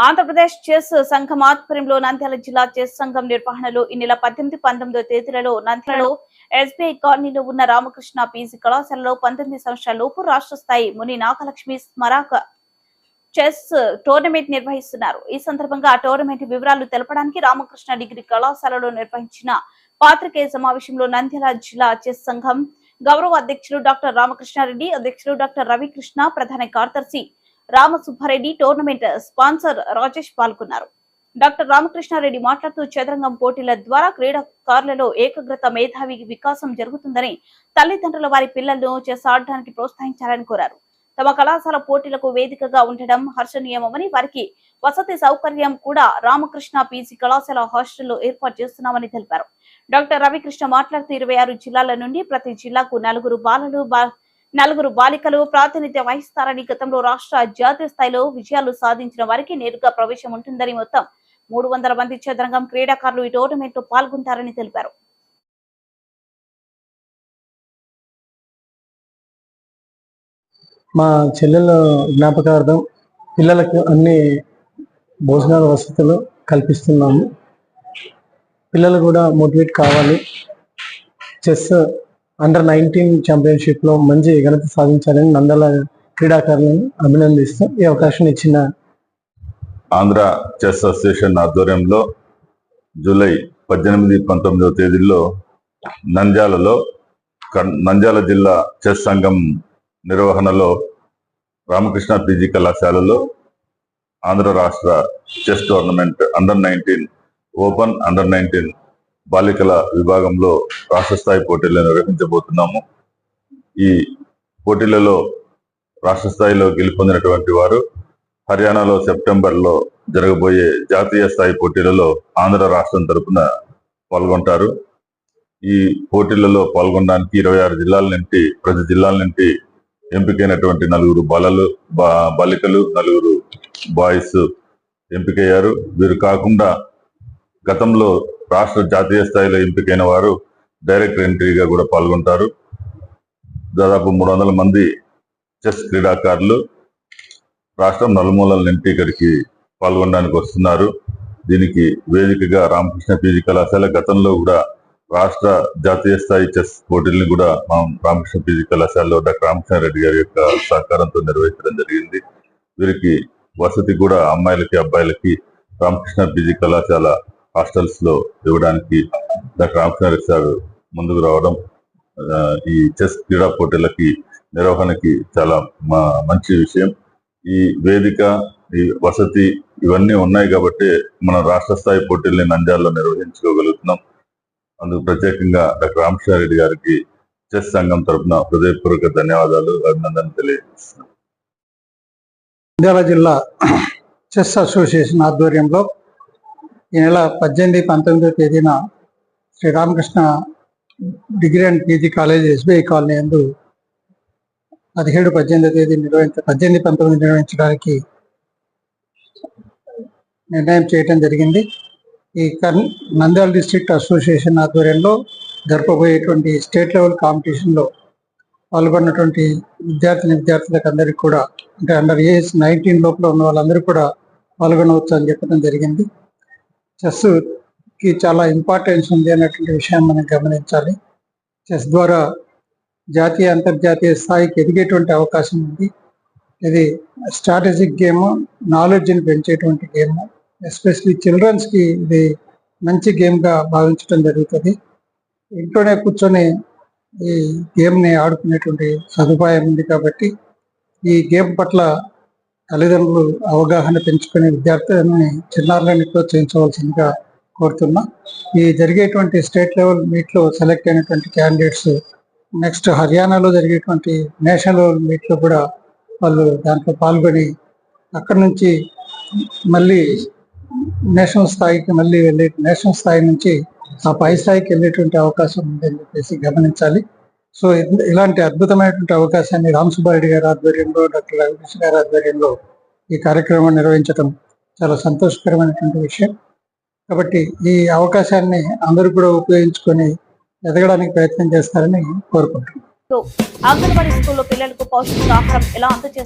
Andhra Pradesh chess సంఘం ఆధ్వర్యంలో నంద్యాల జిల్లా చెస్ సంఘం నిర్వహణలో ఈ నెల పద్దెనిమిది పంతొమ్మిదో తేదీలలో నంద్యాలలో ఎస్బీఐ కాలనీలో ఉన్న రామకృష్ణ పీజీ కళాశాలలో పంతొమ్మిది సంవత్సరాల లోపు రాష్ట్ర స్థాయి ముని నాగలక్ష్మి స్మరక చెస్ టోర్నమెంట్ నిర్వహిస్తున్నారు. ఈ సందర్భంగా ఆ టోర్నమెంట్ వివరాలు తెలపడానికి రామకృష్ణ డిగ్రీ కళాశాలలో నిర్వహించిన పాత్రికేయ సమావేశంలో నంద్యాల జిల్లా చెస్ సంఘం గౌరవ అధ్యక్షులు డాక్టర్ రామకృష్ణారెడ్డి అధ్యక్షులు డాక్టర్ రవికృష్ణ ప్రధాన కార్యదర్శి రామసుబ్బారెడ్డి టోర్నమెంట్ స్పాన్సర్ రాజేష్ పాల్గొన్నారు. డాక్టర్ రామకృష్ణారెడ్డి మాట్లాడుతూ చదరంగం పోటీల ద్వారా క్రీడాకారులలో ఏకాగ్రత మేధావి వికాసం జరుగుతుందని తల్లిదండ్రుల వారి పిల్లలను చెస్ ఆడడానికి ప్రోత్సహించాలని కోరారు. తమ కళాశాల పోటీలకు వేదికగా ఉండడం హర్షణీయమని వారికి వసతి సౌకర్యం కూడా రామకృష్ణ పీజీ కళాశాల హాస్టల్లో ఏర్పాటు చేస్తున్నామని తెలిపారు. డాక్టర్ రవికృష్ణ మాట్లాడుతూ ఇరవై ఆరు జిల్లాల నుండి ప్రతి జిల్లాకు నలుగురు బాలలు నలుగురు బాలికలు ప్రాతినిధ్యం వహిస్తారని గతంలో రాష్ట్ర జాతీయ స్థాయిలో విజయాలు సాధించిన వారికి నేరుగా ప్రవేశం ఉంటుందని మొత్తం మూడు వందల మంది చదరంగం క్రీడాకారులు ఈ టోర్నమెంట్లో పాల్గొంటారని తెలిపారు. మా చెల్లెల జ్ఞాపకార్థం పిల్లలకు అన్ని భోజనాల వసతులు కల్పిస్తున్నాము. పిల్లలు కూడా మోటివేట్ కావాలి. చెస్ అండర్ నైన్టీన్ ఛాంపియన్షిప్లో మంచి ఘనత సాధించాలని నందల క్రీడాకారులను అభినందిస్తూ ఈ అవకాశం ఇచ్చిన ఆంధ్ర చెస్ అసోసియేషన్ ఆధ్వర్యంలో జూలై పద్దెనిమిది పంతొమ్మిదవ తేదీల్లో నంద్యాలలో కన్- నంద్యాల జిల్లా చెస్ సంఘం నిర్వహణలో రామకృష్ణ పీజీ కళాశాలలో ఆంధ్ర రాష్ట్ర chess tournament under nineteen open under nineteen బాలికల విభాగంలో రాష్ట్ర స్థాయి పోటీలు నిర్వహించబోతున్నాము. ఈ పోటీలలో రాష్ట్ర స్థాయిలో గెలుపొందినటువంటి వారు హర్యానాలో సెప్టెంబర్లో జరగబోయే జాతీయ స్థాయి పోటీలలో ఆంధ్ర రాష్ట్రం తరపున పాల్గొంటారు. ఈ పోటీలలో పాల్గొనడానికి ఇరవై ఆరు జిల్లాల నుండి ప్రతి జిల్లాల నుండి ఎంపికైనటువంటి నలుగురు బాలలు బా- బాలికలు నలుగురు బాయ్స్ ఎంపికయ్యారు. వీరు కాకుండా గతంలో రాష్ట్ర జాతీయ స్థాయిలో ఎంపికైన వారు డైరెక్ట్ ఎంట్రీగా కూడా పాల్గొంటారు. దాదాపు మూడు వందల మంది చెస్ క్రీడాకారులు రాష్ట్రం నలుమూలల నుండి ఇక్కడికి పాల్గొనడానికి వస్తున్నారు. దీనికి వేదికగా రామకృష్ణ పీజీ కళాశాల గతంలో కూడా రాష్ట్ర జాతీయ స్థాయి చెస్ పోటీలను కూడా మా రామకృష్ణ పీజీ కళాశాలలో డాక్టర్ రామకృష్ణారెడ్డి గారి యొక్క సహకారంతో నిర్వహించడం జరిగింది. వీరికి వసతి కూడా అమ్మాయిలకి అబ్బాయిలకి రామకృష్ణ పీజీ కళాశాల హాస్టల్స్లో ఇవ్వడానికి డాక్టర్ రామకృష్ణారెడ్డి సార్ ముందుకు రావడం ఈ చెస్ క్రీడా పోటీలకి నిర్వహణకి చాలా మా- మంచి విషయం. ఈ వేదిక ఈ వసతి ఇవన్నీ ఉన్నాయి కాబట్టి మనం రాష్ట్ర స్థాయి పోటీల్ని నంద్యాలలో నిర్వహించుకోగలుగుతున్నాం. అందుకు ప్రత్యేకంగా డాక్టర్ రామకృష్ణారెడ్డి గారికి చెస్ సంఘం తరపున హృదయపూర్వక ధన్యవాదాలు అభినందనలు తెలియజేస్తున్నాం. నంద్యాల జిల్లా చెస్ అసోసియేషన్ ఆధ్వర్యంలో ఈ నెల పద్దెనిమిది పంతొమ్మిదో తేదీన Sri Ramakrishna degree and PG college SBI colony యందు పదిహేడు పద్దెనిమిదో తేదీ నిర్వహించ పద్దెనిమిది పంతొమ్మిది నిర్వహించడానికి నిర్ణయం చేయటం జరిగింది. ఈ కర్న్ నంద్యాల డిస్ట్రిక్ట్ అసోసియేషన్ ఆధ్వర్యంలో జరపబోయేటువంటి స్టేట్ లెవెల్ కాంపిటీషన్లో పాల్గొన్నటువంటి విద్యార్థిని విద్యార్థులకు అందరికీ కూడా అంటే అండర్ ఏజ్ నైన్టీన్ లోపల ఉన్న వాళ్ళందరూ కూడా పాల్గొనవచ్చు అని చెప్పడం జరిగింది. చెస్కి చాలా ఇంపార్టెన్స్ ఉంది అనేటువంటి విషయం మనం గమనించాలి. చెస్ ద్వారా జాతీయ అంతర్జాతీయ స్థాయికి ఎదిగేటువంటి అవకాశం ఉంది. ఇది స్ట్రాటజిక్ గేమ్ నాలెడ్జ్ని పెంచేటువంటి గేమ్ ఎస్పెషలీ చిల్డ్రన్స్కి ఇది మంచి గేమ్గా భావించడం జరుగుతుంది. ఇంట్లోనే కూర్చొని ఈ గేమ్ని ఆడుకునేటువంటి సదుపాయం ఉంది కాబట్టి ఈ గేమ్ పట్ల తల్లిదండ్రులు అవగాహన పెంచుకునే విద్యార్థులని చిన్నారులని ప్రోత్సహించవలసిందిగా కోరుతున్నా. ఈ జరిగేటువంటి స్టేట్ లెవెల్ మీట్లో సెలెక్ట్ అయినటువంటి క్యాండిడేట్స్ నెక్స్ట్ హర్యానాలో జరిగేటువంటి నేషనల్ లెవెల్ మీట్లో కూడా వాళ్ళు దాంట్లో పాల్గొని అక్కడ నుంచి మళ్ళీ నేషనల్ స్థాయికి మళ్ళీ వెళ్ళే నేషనల్ స్థాయి నుంచి ఆ పై స్థాయికి వెళ్ళేటువంటి అవకాశం ఉందని చెప్పేసి గమనించాలి. సో ఇలాంటి అద్భుతమైనటువంటి అవకాశాన్ని రామసుబ్బారెడ్డి గారి ఆధ్వర్యంలో డాక్టర్ రవికృష్ణ గారి ఆధ్వర్యంలో ఈ కార్యక్రమం నిర్వహించడం చాలా సంతోషకరమైనటువంటి విషయం. కాబట్టి ఈ అవకాశాన్ని అందరూ కూడా ఉపయోగించుకొని ఎదగడానికి ప్రయత్నం చేస్తారని కోరుకుంటున్నాను అంగన్వాడీ స్కూల్లో పిల్లలకు పౌష్టికాహారం ఎలా అందజేస్తారు?